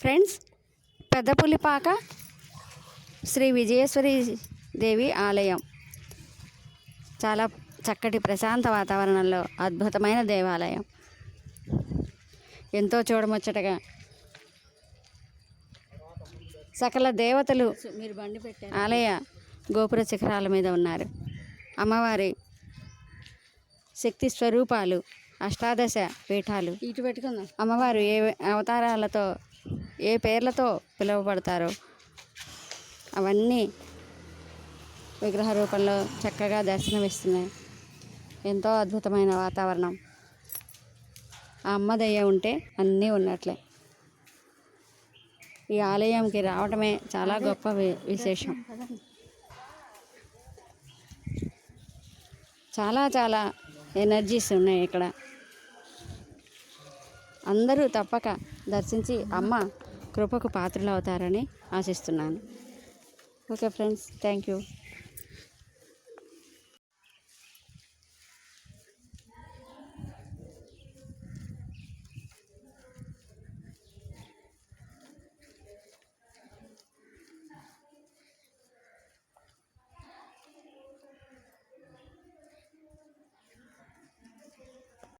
Friends Peddapulipaka Shri Vijayeswari Devi ఆలయం. చాలా చక్కటి ప్రశాంత వాతావరణంలో అద్భుతమైన దేవాలయం. ఎంతో చూడముచ్చటగా సకల దేవతలు మీరు బండి పెట్టారు ఆలయ గోపుర శిఖరాల మీద ఉన్నారు. అమ్మవారి శక్తి స్వరూపాలు అష్టాదశ పీఠాలు ఇటు పెట్టుకుందాం. అమ్మవారు ఏ అవతారాలతో ఏ పేర్లతో పిలువబడతారో అవన్నీ విగ్రహ రూపంలో చక్కగా దర్శనమిస్తున్నాయి. ఎంతో అద్భుతమైన వాతావరణం. ఆ అమ్మ దయ్య ఉంటే అన్నీ ఉన్నట్లే. ఈ ఆలయంకి రావటమే చాలా గొప్ప వి- విశేషం. చాలా చాలా ఎనర్జీస్ ఉన్నాయి ఇక్కడ. అందరూ తప్పక దర్శించి అమ్మ కృపకు పాత్రలు అవుతారని ఆశిస్తున్నాను. Okay friends thank you.